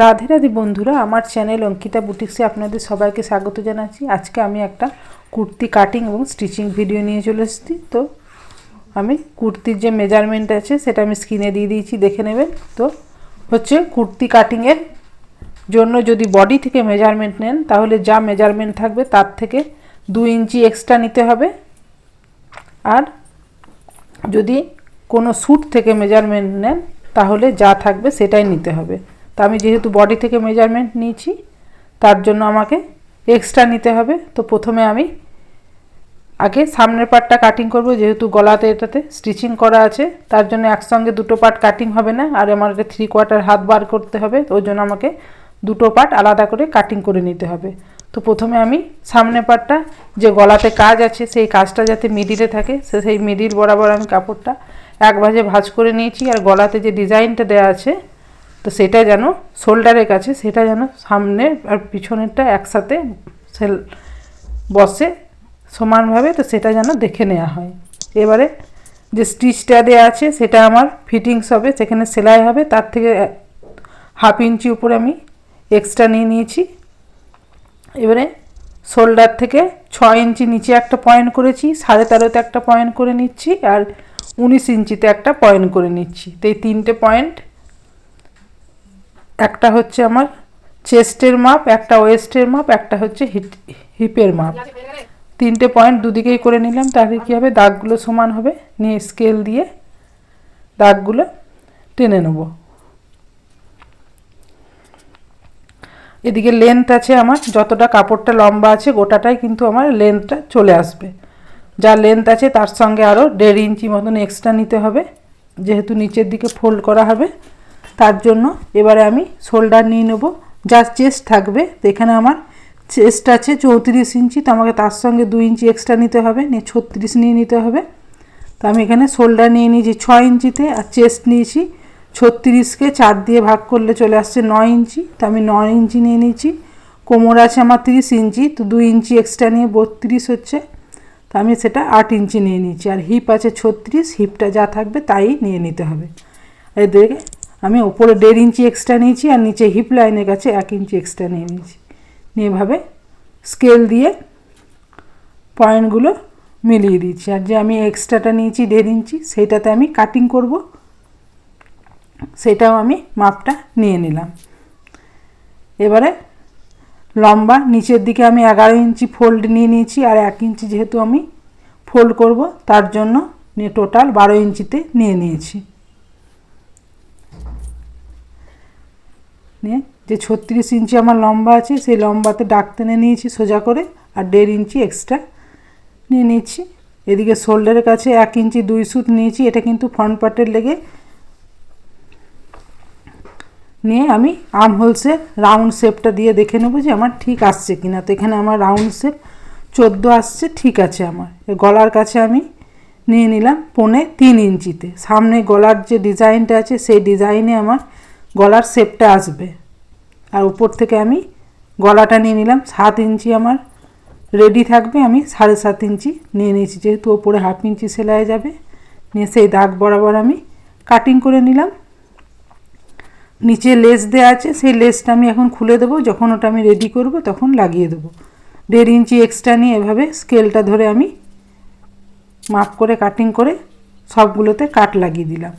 রাধে রাধে বন্ধুরা, আমার চ্যানেল অঙ্কিতা বুটিক্সে আপনাদের সবাইকে স্বাগত জানাচ্ছি। আজকে আমি একটা কুর্তি কাটিং এবং স্টিচিং ভিডিও নিয়ে চলে এসেছি। তো আমি কুর্তির যে মেজারমেন্ট আছে, সেটা আমি স্ক্রিনে দিয়ে দিয়েছি, দেখে নেবেন। তো হচ্ছে কুর্তি কাটিংয়ের জন্য যদি বডি থেকে মেজারমেন্ট নেন, তাহলে যা মেজারমেন্ট থাকবে, তার থেকে দু ইঞ্চি এক্সট্রা নিতে হবে। আর যদি কোনো স্যুট থেকে মেজারমেন্ট নেন, তাহলে যা থাকবে, সেটাই নিতে হবে। তো আমি যেহেতু বডি থেকে মেজারমেন্ট নিয়েছি, তার জন্য আমাকে এক্সট্রা নিতে হবে। তো প্রথমে আমি আগে সামনের পার্টটা কাটিং করব, যেহেতু গলাতে এটাতে স্টিচিং করা আছে, তার জন্য একসঙ্গে দুটো পার্ট কাটিং হবে না, আর আমার এটা থ্রি কোয়ার্টার হাত বার করতে হবে ওই জন্য আমাকে দুটো পার্ট আলাদা করে কাটিং করে নিতে হবে। তো প্রথমে আমি সামনে পার্টটা যে গলাতে কাজ আছে, সেই কাজটা যাতে মিডিলে থাকে, সে সেই মিডিল বরাবর আমি কাপড়টা এক ভাজে ভাজ করে নিয়েছি, আর গলাতে যে ডিজাইনটা দেওয়া আছে তো সেটা যেন শোল্ডারের কাছে, সেটা যেন সামনে আর পিছনেরটা একসাথে সেল বসে সমানভাবে, তো সেটা যেন দেখে নেওয়া হয়। এবারে যে স্টিচটা দেওয়া আছে, সেটা আমার ফিটিংস হবে, সেখানে সেলাই হবে, তার থেকে হাফ ইঞ্চি উপরে আমি এক্সট্রা নিয়ে নিয়েছি। এবারে শোল্ডার থেকে ছ ইঞ্চি নিচে একটা পয়েন্ট করেছি, সাড়ে তেরোতে একটা পয়েন্ট করে নিচ্ছি, আর উনিশ ইঞ্চিতে একটা পয়েন্ট করে নিচ্ছি। তো এই তিনটে পয়েন্ট একটা হচ্ছে আমার চেস্টের মাপ, একটা ওয়েস্টের মাপ, একটা হচ্ছে হিপের মাপ। তিনটে পয়েন্ট দুদিকেই করে নিলাম, তাহলে কী হবে? দাগগুলো সমান হবে। নিয়ে স্কেল দিয়ে দাগগুলো টেনে নেব। এদিকে লেন্থ আছে আমার, যতটা কাপড়টা লম্বা আছে, গোটাটাই কিন্তু আমার লেন্থটা চলে আসবে। যা লেন্থ আছে, তার সঙ্গে আরও দেড় ইঞ্চি মতন এক্সট্রা নিতে হবে। যেহেতু নিচের দিকে ফোল্ড করা হবে তার জন্য এবারে আমি শোল্ডার নিয়ে নেব। যা চেস্ট থাকবে তো এখানে আমার চেস্ট আছে চৌত্রিশ ইঞ্চি, তো আমাকে তার সঙ্গে দু ইঞ্চি এক্সট্রা নিতে হবে, নিয়ে ছত্রিশ নিয়ে নিতে হবে। তো আমি এখানে শোল্ডার নিয়ে নিয়েছি ছ ইঞ্চিতে, আর চেস্ট নিয়েছি ছত্রিশকে চার দিয়ে ভাগ করলে চলে আসছে নয় ইঞ্চি। তো আমি নয় ইঞ্চি নিয়ে নিয়েছি, কোমর আছে আমার তিরিশ ইঞ্চি, তো দু ইঞ্চি এক্সট্রা নিয়ে বত্রিশ হচ্ছে। তো আমি সেটা আট ইঞ্চি নিয়ে নিয়েছি, আর হিপ আছে ছত্রিশ হিপটা যা থাকবে তাই নিয়ে নিতে হবে। দেখে আমি ওপরে দেড় ইঞ্চি এক্সট্রা নিয়েছি আর নিচে হিপ লাইনের কাছে এক ইঞ্চি এক্সট্রা নিয়ে নিয়েছি। নিয়ে এভাবে স্কেল দিয়ে পয়েন্টগুলো মিলিয়ে দিচ্ছি আর যে আমি এক্সট্রাটা নিয়েছি দেড় ইঞ্চি, সেইটাতে আমি কাটিং করব। সেটাও আমি মাপটা নিয়ে নিলাম। এবারে লম্বা নিচের দিকে আমি এগারো ইঞ্চি ফোল্ড নিয়ে নিয়েছি আর এক ইঞ্চি যেহেতু আমি ফোল্ড করব, তার জন্য নিয়ে টোটাল বারো ইঞ্চিতে নিয়ে নিয়েছি। নিয়ে। যে ছত্রিশ ইঞ্চি আমার লম্বা আছে, সেই লম্বাতে ডাক টেনে নিয়েছি সোজা করে, আর দেড় ইঞ্চি এক্সট্রা নিয়ে নিচ্ছি। এদিকে শোল্ডারের কাছে এক ইঞ্চি দুই সুত নিয়েছি, এটা কিন্তু ফ্রন্ট পার্টের লেগে নিয়ে আমি আর্ম হোলসে রাউন্ড শেপটা দিয়ে দেখে নেব যে আমার ঠিক আসছে কিনা। তো এখানে আমার রাউন্ড শেপ চোদ্দ আসছে, ঠিক আছে আমার। গলার কাছে আমি নিয়ে নিলাম পৌনে তিন ইঞ্চিতে। সামনে গলার যে ডিজাইনটা আছে, সেই ডিজাইনে আমার গলার শেপটা আসবে। আর উপর থেকে আমি গলাটা নিয়ে নিলাম, সাত ইঞ্চি আমার রেডি থাকবে, আমি সাড়ে সাত ইঞ্চি নিয়ে নিয়েছি। যেহেতু ওপরে হাফ ইঞ্চি সেলাই যাবে, নিয়ে সেই দাগ বরাবর আমি কাটিং করে নিলাম। নিচে লেস দেওয়া আছে, সেই লেসটা আমি এখন খুলে দেবো, যখন ওটা আমি রেডি করব তখন লাগিয়ে দেবো। দেড় ইঞ্চি এক্সট্রা নিয়ে এভাবে স্কেলটা ধরে আমি মাপ করে কাটিং করে সবগুলোতে কাট লাগিয়ে দিলাম।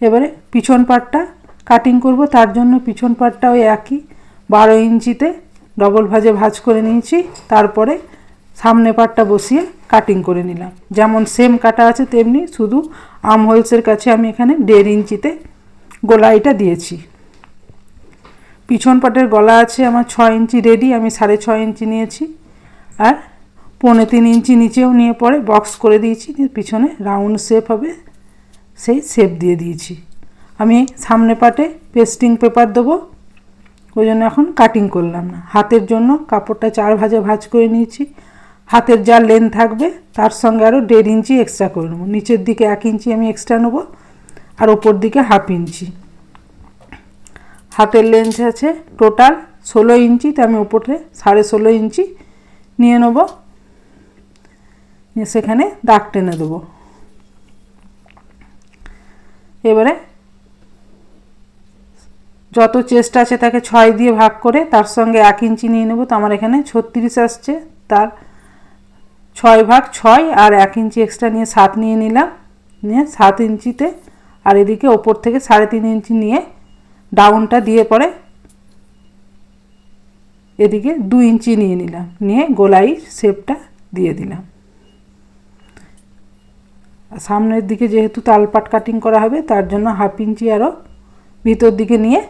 এবারে পিছন পাটটা কাটিং করব, তার জন্য পিছন পাটটা ওই একই। বারো ইঞ্চিতে ডবল ভাজে ভাজ করে নিয়েছি, তারপরে সামনে পাটটা বসিয়ে কাটিং করে নিলাম। যেমন সেম কাটা আছে তেমনি শুধু আম হোলসের কাছে আমি এখানে দেড় ইঞ্চিতে গোলাইটা দিয়েছি। পিছন পাটের গলা আছে আমার ছ ইঞ্চি রেডি আমি সাড়ে ছ ইঞ্চি নিয়েছি। আর পৌনে তিন ইঞ্চি নিচেও নিয়ে পরে বক্স করে দিয়েছি পিছনে রাউন্ড শেপ হবে। সেই শেপ দিয়ে দিয়েছি। আমি সামনে পাটে পেস্টিং পেপার দেবো। ওই জন্য এখন কাটিং করলাম না। হাতের জন্য কাপড়টা চার ভাজে ভাজ করে নিয়েছি। হাতের যা লেন থাকবে, তার সঙ্গে আরও দেড় ইঞ্চি এক্সট্রা করে নেব। নিচের দিকে এক ইঞ্চি আমি এক্সট্রা নেব আর ওপর দিকে হাফ ইঞ্চি। হাতের লেন্থ আছে টোটাল ষোলো ইঞ্চি, তো আমি ওপরে সাড়ে ষোলো ইঞ্চি নিয়ে নেব। সেখানে দাগ টেনে দেবো। এবারে যত চেস্ট আছে তাকে ছয় দিয়ে ভাগ করে তার সঙ্গে এক ইঞ্চি নিয়ে নেব। তো আমার এখানে ছত্রিশ আসছে। তার ছয় ভাগ ছয় আর এক ইঞ্চি এক্সট্রা নিয়ে সাত নিয়ে নিলাম। নিয়ে সাত ইঞ্চিতে আর এদিকে ওপর থেকে সাড়ে তিন ইঞ্চি নিয়ে ডাউনটা দিয়ে পরে এদিকে দু ইঞ্চি নিয়ে নিলাম। নিয়ে গোলাই শেপটা দিয়ে দিলাম। সামনের দিকে যেহেতু তালপাট কাটিং করা হবে, তার জন্য হাফ ইঞ্চি আরও ভিতর দিকে নিয়ে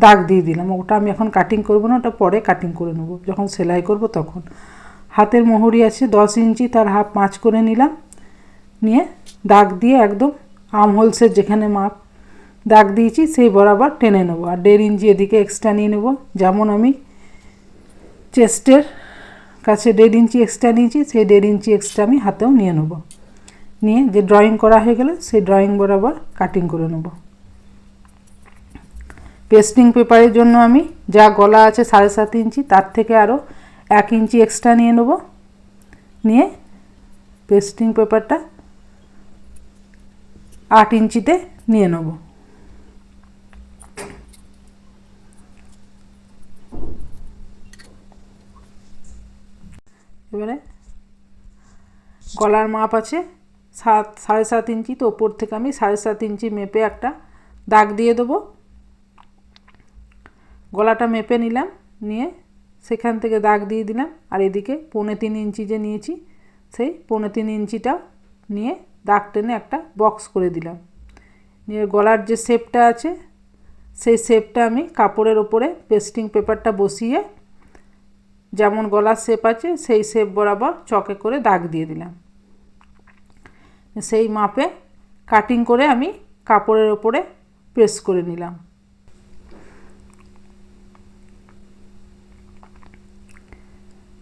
দাগ দিয়ে দিলাম। ওটা আমি এখন কাটিং করব না, ওটা পরে কাটিং করে নেব। যখন সেলাই করব তখন। হাতের মোহরি আছে, দশ ইঞ্চি, তার হাফ পাঁচ করে নিলাম। নিয়ে দাগ দিয়ে একদম আম হোলসের যেখানে মাপ দাগ দিয়েছি, সেই বরাবর টেনে নেব। আর দেড় ইঞ্চি এদিকে এক্সট্রা নিয়ে নেব। যেমন আমি চেস্টের কাছে দেড় ইঞ্চি এক্সট্রা নিয়েছি, সেই দেড় ইঞ্চি এক্সট্রা আমি হাতেও নিয়ে নেব। নিয়ে যে ড্রয়িং করা হয়ে গেলে সেই ড্রয়িং বরাবর কাটিং করে নেব। পেস্টিং পেপারের জন্য আমি যা গলা আছে সাড়ে সাত ইঞ্চি, তার থেকে আরও এক ইঞ্চি এক্সট্রা নিয়ে নেব। নিয়ে পেস্টিং পেপারটা আট ইঞ্চিতে নিয়ে নেব। এবারে গলার মাপ আছে সাত, সাড়ে সাত ইঞ্চি, তো ওপর থেকে আমি সাড়ে সাত ইঞ্চি মেপে একটা দাগ দিয়ে দেবো। গলাটা মেপে নিলাম, নিয়ে সেখান থেকে দাগ দিয়ে দিলাম। আর এদিকে পৌনে তিন ইঞ্চি যে নিয়েছি, সেই পৌনে তিন ইঞ্চিটা নিয়ে দাগ টেনে একটা বক্স করে দিলাম। নিয়ে গলার যে শেপটা আছে, সেই শেপটা আমি কাপড়ের ওপরে পেস্টিং পেপারটা বসিয়ে, যেমন গলার শেপ আছে, সেই শেপ বরাবর চকে করে দাগ দিয়ে দিলাম। সেই মাপে কাটিং করে আমি কাপড়ের ওপরে প্রেস করে নিলাম।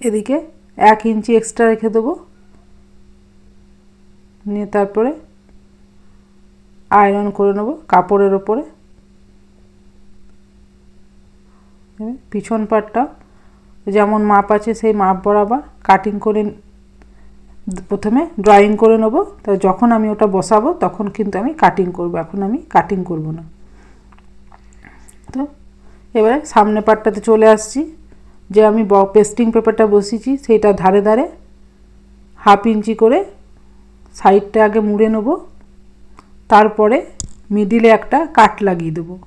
এদিকে এক ইঞ্চি এক্সট্রা রেখে দেবো। নিয়ে তারপরে আয়রন করে নেব কাপড়ের ওপরে। পিছন পাটটা যেমন মাপ আছে সেই মাপ বরাবর কাটিং করে প্রথমে ড্রয়িং করে নেব। তা যখন আমি ওটা বসাবো, তখন কিন্তু আমি কাটিং করব। এখন আমি কাটিং করব না। তো এবারে সামনে পাটটাতে চলে আসছি। যে আমি পেস্টিং পেপারটা বসিয়েছি, সেইটা ধারে ধারে হাফ ইঞ্চি করে সাইডটা আগে মুড়ে নেব। তারপরে মিডিলে একটা কাট লাগিয়ে দেবো।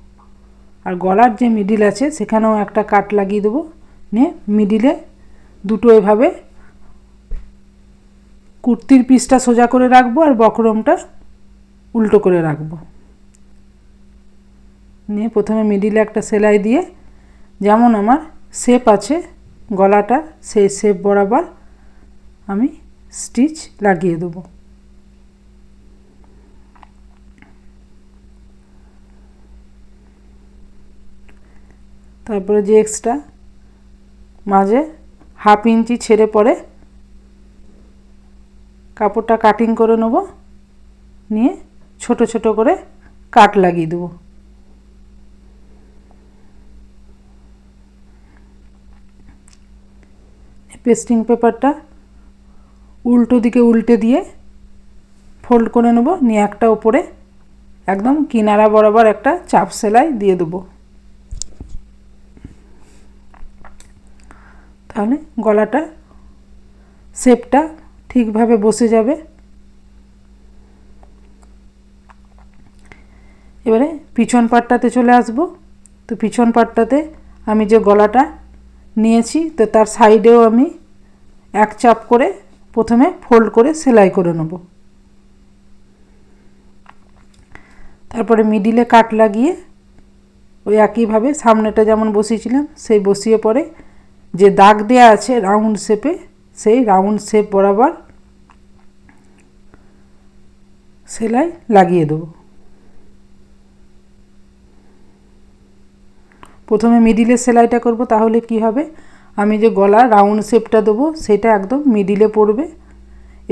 আর গলার যে মিডিল আছে, সেখানেও একটা কাট লাগিয়ে দেবো। নিয়ে মিডিলে দুটো এভাবে কুর্তির পিসটা সোজা করে রাখব আর বকরমটা উল্টো করে রাখব। নিয়ে প্রথমে মিডিলে একটা সেলাই দিয়ে যেমন আমার শেপ আছে, গলাটা সেই শেপ বরাবর আমি স্টিচ লাগিয়ে দেবো। তারপরে যে এক্সট্রা মাঝে হাফ ইঞ্চি ছেড়ে পরে কাপড়টা কাটিং করে নেব, নিয়ে ছোট ছোট করে কাট লাগিয়ে দেবো। পেস্টিং পেপারটা উল্টো দিকে উল্টে দিয়ে ফোল্ড করে নেব, নিয়ে একটা ওপরে একদম কিনারা বরাবর একটা চাপ সেলাই দিয়ে দেবো। তাহলে গলাটা শেপটা ঠিকভাবে বসে যাবে। এবারে পিছন পাটটাতে চলে আসব। তো পিছন পাটটাতে আমি যে গলাটা নিয়েছি, তো তার সাইডেও আমি এক চাপ করে প্রথমে ফোল্ড করে সেলাই করে নেব। তারপরে মিডিলে কাট লাগিয়ে ওই একইভাবে সামনেটা যেমন বসিয়েছিলাম, সেই বসিয়ে পরে যে দাগ দেওয়া আছে রাউন্ড শেপে, সেই রাউন্ড শেপ বরাবর সেলাই লাগিয়ে দেবো। প্রথমে মিডিলে সেলাইটা করব, তাহলে কি হবে? আমি যে গলা রাউন্ড শেপটা দেবো, সেটা একদম মিডিলে পড়বে।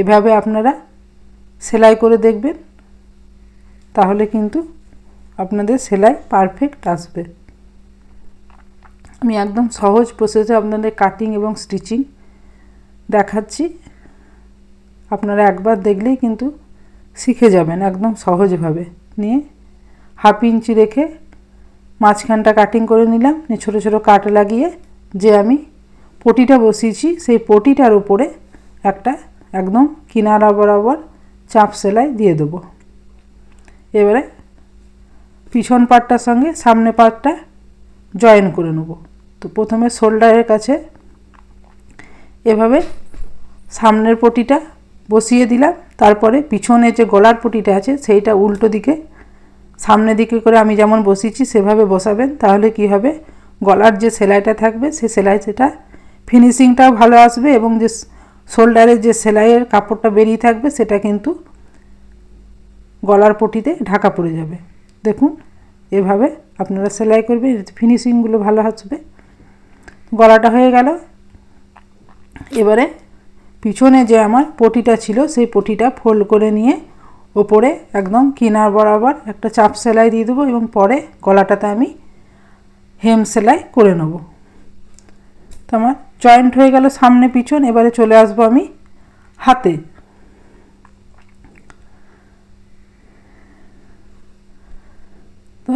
এভাবে আপনারা সেলাই করে দেখবেন, তাহলে কিন্তু আপনাদের সেলাই পারফেক্ট আসবে। আমি একদম সহজ প্রসেসে আপনাদের কাটিং এবং স্টিচিং দেখাচ্ছি। আপনারা একবার দেখলেই কিন্তু শিখে যাবেন একদম সহজভাবে। নিয়ে হাফ ইঞ্চি রেখে মাঝখানটা কাটিং করে নিলাম। নিয়ে ছোটো ছোটো কাট লাগিয়ে যে আমি পটিটা বসিয়েছি, সেই পটিটার উপরে একটা একদম কিনারা বরাবর চাপ সেলাই দিয়ে দেবো। এবারে পিছন পাটটার সঙ্গে সামনে পাটটা জয়েন করে নেব। তো প্রথমে শোল্ডারের কাছে এভাবে সামনের পটিটা বসিয়ে দিলাম। তারপরে পিছনে যে গলার পটিটা আছে, সেইটা উল্টো দিকে, সামনের দিকে করে আমি যেমন বসিয়েছি, সেভাবে বসাবেন, তাহলে কি হবে? গলার যে সেলাইটা থাকবে সেই সেলাই সেটা ফিনিশিংটাও ভালো আসবে এবং যে শোল্ডারের যে সেলাইয়ের কাপড়টা বেরিয়ে থাকবে, সেটা কিন্তু গলার পটিতে ঢাকা পড়ে যাবে। দেখুন, এভাবে আপনারা সেলাই করবে ফিনিশিংগুলো ভালো আসবে। গলাটা হয়ে গেল। এবারে পিছনে যে আমার পটিটা ছিল, সেই পটিটা ফোল্ড করে নিয়ে ওপরে একদম কিনার বরাবর একটা চাপ সেলাই দিয়ে দেবো এবং পরে গলাটাতে আমি হেম সেলাই করে নেব। তো আমার জয়েন্ট হয়ে গেল সামনে পিছন, এবারে চলে আসব আমি হাতে। তো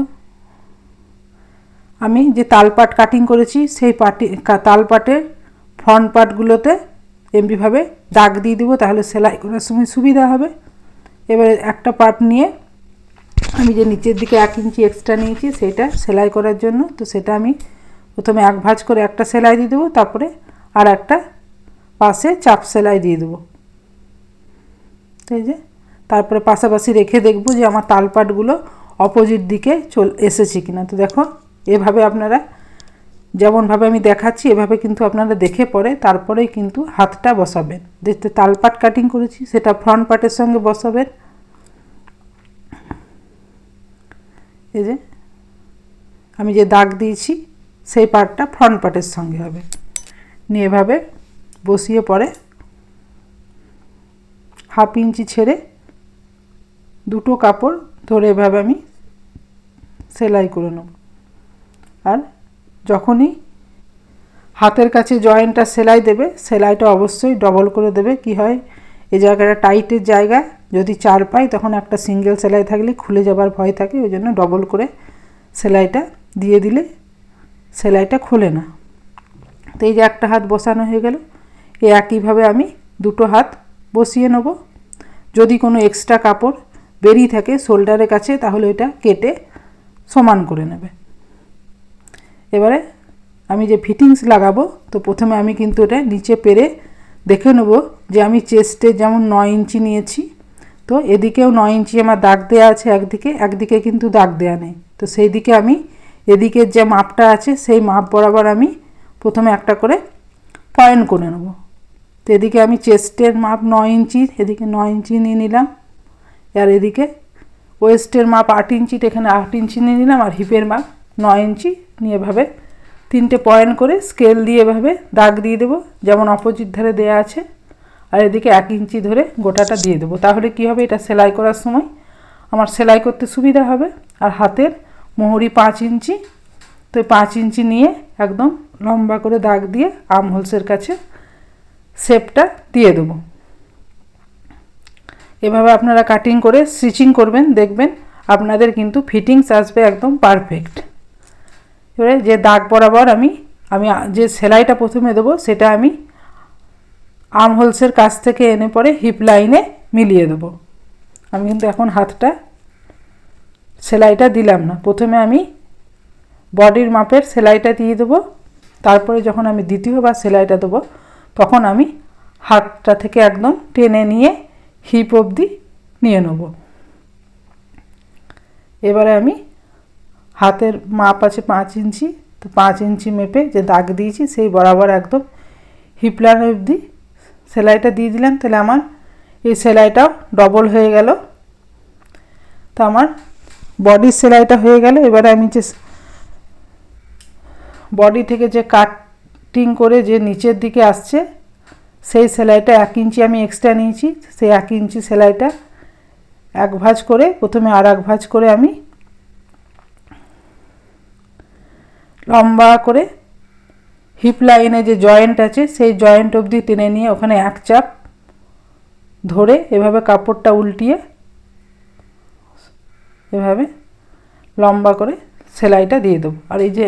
আমি যে তালপাট কাটিং করেছি, সেই পাটি তালপাটের ফ্রন্ট পার্টগুলোতে এমনিভাবে দাগ দিয়ে দেবো, তাহলে সেলাই করার সময় সুবিধা হবে। এবারে একটা পার্ট নিয়ে আমি যে নিচের দিকে এক ইঞ্চি এক্সট্রা নিয়েছি, সেটা সেলাই করার জন্য, তো সেটা আমি প্রথমে এক ভাঁজ করে একটা সেলাই দিয়ে দেবো, তারপরে আর একটা পাশে চাপ সেলাই দিয়ে দেবো। তাই যে, তারপরে পাশাপাশি রেখে দেখব যে আমার তালপাটগুলো অপোজিট দিকে চল, এসেছে কিনা। তো দেখো, এভাবে আপনারা যেমনভাবে আমি দেখাচ্ছি, এভাবে কিন্তু আপনারা দেখে পরে তারপরেই কিন্তু হাতটা বসাবেন। দেখতে তালপাট কাটিং করেছি, সেটা ফ্রন্ট পার্টের সঙ্গে বসাবেন। এই যে, আমি যে দাগ দিয়েছি, সেই পার্টটা ফ্রন্ট পার্টের সঙ্গে হবে। নিয়ে এভাবে বসিয়ে পরে হাফ ইঞ্চি ছেড়ে দুটো কাপড় ধরে এভাবে আমি সেলাই করে নেব। আর যখনই হাতের কাছে জয়েন্টটা সেলাই দেবে, সেলাইটা অবশ্যই ডবল করে দেবে। কি হয়? এই জায়গাটা টাইটের জায়গা। যদি চার পাই, তখন একটা সিঙ্গেল সেলাই থাকলে খুলে যাবার ভয় থাকে, ওই জন্য ডবল করে সেলাইটা দিয়ে দিলে সেলাইটা খোলে না। তো এই যে একটা হাত বসানো হয়ে গেল। এ একইভাবে আমি দুটো হাত বসিয়ে নেব। যদি কোনো এক্সট্রা কাপড় বেরিয়ে থাকে শোল্ডারের কাছে, তাহলে এটা কেটে সমান করে নেবে। এবারে আমি যে ফিটিংস লাগাবো, তো প্রথমে আমি কিন্তু এটা নিচে পেরে দেখে নেব যে আমি চেস্টে যেমন নয় ইঞ্চি নিয়েছি, তো এদিকেও নয় ইঞ্চি আমার দাগ দেওয়া আছে একদিকে একদিকে কিন্তু দাগ দেওয়া নেই। তো সেই দিকে আমি, এদিকের যে মাপটা আছে সেই মাপ বরাবর আমি প্রথমে একটা করে পয়েন্ট করে নেব। তো এদিকে আমি চেস্টের মাপ নয় ইঞ্চি, এদিকে নয় ইঞ্চি নিয়ে নিলাম, আর এদিকে ওয়েস্টের মাপ আট ইঞ্চিটা এখানে আট ইঞ্চি নিয়ে নিলাম, আর হিপের মাপ নয় ইঞ্চি নিয়ে এভাবে তিনটে পয়েন্ট করে স্কেল দিয়ে এভাবে দাগ দিয়ে দেবো। যেমন অপোজিট ধারে দেয়া আছে, আর এদিকে এক ইঞ্চি ধরে গোটাটা দিয়ে দেবো। তাহলে কি হবে? এটা সেলাই করার সময় আমার সেলাই করতে সুবিধা হবে। আর হাতের মোহরি পাঁচ ইঞ্চি তো পাঁচ ইঞ্চি নিয়ে একদম লম্বা করে দাগ দিয়ে আম হোলসের কাছে শেপটা দিয়ে দেবো। এভাবে আপনারা কাটিং করে স্টিচিং করবেন, দেখবেন আপনাদের কিন্তু ফিটিংস আসবে একদম পারফেক্ট এবারে যে দাগ বরাবর আমি আমি যে সেলাইটা প্রথমে দেবো, সেটা আমি আম হোলসের কাছ থেকে এনে পরে হিপ লাইনে মিলিয়ে দেবো। আমি কিন্তু এখন হাতটা সেলাইটা দিলাম না। প্রথমে আমি বডির মাপের সেলাইটা দিয়ে দেবো। তারপরে যখন আমি দ্বিতীয়বার সেলাইটা দেবো, তখন আমি হাতটা থেকে একদম টেনে নিয়ে হিপ অবধি নিয়ে নেব। এবারে আমি হাতের মাপ আছে পাঁচ ইঞ্চি, তো পাঁচ ইঞ্চি মেপে যে দাগ দিয়েছি সেই বরাবর একদম হিপলার অবধি সেলাইটা দিয়ে দিলাম। তাহলে আমার এই সেলাইটাও ডবল হয়ে গেল। তো আমার বডির সেলাইটা হয়ে গেল। এবারে আমি যে বডি থেকে যে কাটিং করে যে নিচের দিকে আসছে, সেই সেলাইটা এক ইঞ্চি আমি এক্সট্রা নিয়েছি। সেই এক ইঞ্চি সেলাইটা এক ভাঁজ করে, প্রথমে আর এক ভাঁজ করে আমি লম্বা করে হিপ লাইনে যে জয়েন্ট আছে, সেই জয়েন্ট অবধি টেনে নিয়ে ওখানে এক চাপ ধরে এভাবে কাপড়টা উল্টিয়ে এভাবে লম্বা করে সেলাইটা দিয়ে দেবো। আর এই যে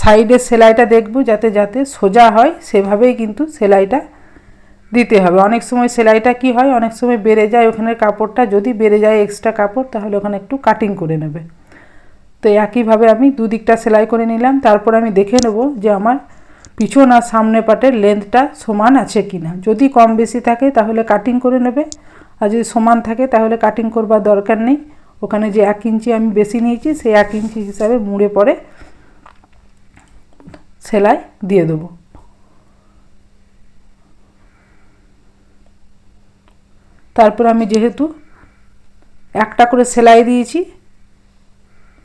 সাইডের সেলাইটা দেখব যাতে যাতে সোজা হয়, সেভাবেই কিন্তু সেলাইটা দিতে হবে। অনেক সময় সেলাইটা কি হয়? অনেক সময় বেড়ে যায় ওখানের কাপড়টা। যদি বেড়ে যায় এক্সট্রা কাপড়, তাহলে ওখানে একটু কাটিং করে নেবে। তো একইভাবে আমি দুদিকটা সেলাই করে নিলাম। তারপর আমি দেখে নেব যে আমার পিছন আর সামনে পাটের লেন্থটা সমান আছে কি না যদি কম বেশি থাকে তাহলে কাটিং করে নেবে, আর যদি সমান থাকে তাহলে কাটিং করবার দরকার নেই। ওখানে যে এক ইঞ্চি আমি বেশি নিয়েছি, সেই এক ইঞ্চি হিসাবে মুড়ে পরে সেলাই দিয়ে দেবো। তারপর আমি যেহেতু একটা করে সেলাই দিয়েছি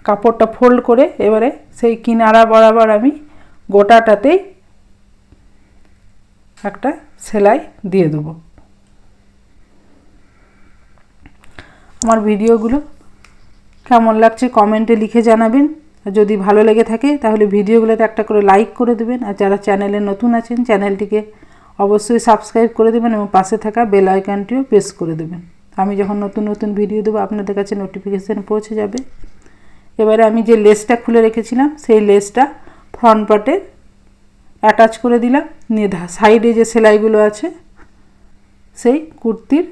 কাপড়টা ফোল্ড করে এবারে সেই কিনারা বরাবর আমি গোটাটাতেই একটা সেলাই দিয়ে দেবো। আমার ভিডিওগুলো কেমন লাগছে কমেন্টে লিখে জানাবেন। যদি ভালো লেগে থাকে তাহলে ভিডিওগুলোতে একটা করে লাইক করে দেবেন। আর যারা চ্যানেলে নতুন আছেন চ্যানেলটিকে অবশ্যই সাবস্ক্রাইব করে দেবেন এবং পাশে থাকা বেল আইকনটিও প্রেস করে দেবেন। আমি যখন নতুন নতুন ভিডিও দেবো, আপনাদের কাছে নোটিফিকেশান পৌঁছে যাবে। এবারে আমি যে লেসটা খুলে রেখেছিলাম, সেই লেসটা ফ্রন্ট পার্টে অ্যাটাচ করে দিলাম, নিয়ে সাইডে যে সেলাইগুলো আছে, সেই কুর্তির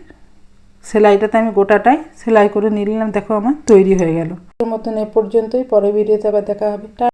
সেলাইটাতে আমি গোটাটাই সেলাই করে নিয়ে নিলাম। দেখো আমার তৈরি হয়ে গেল। মতন এ পর্যন্তই, পরে ভিডিওতে আবার দেখা হবে।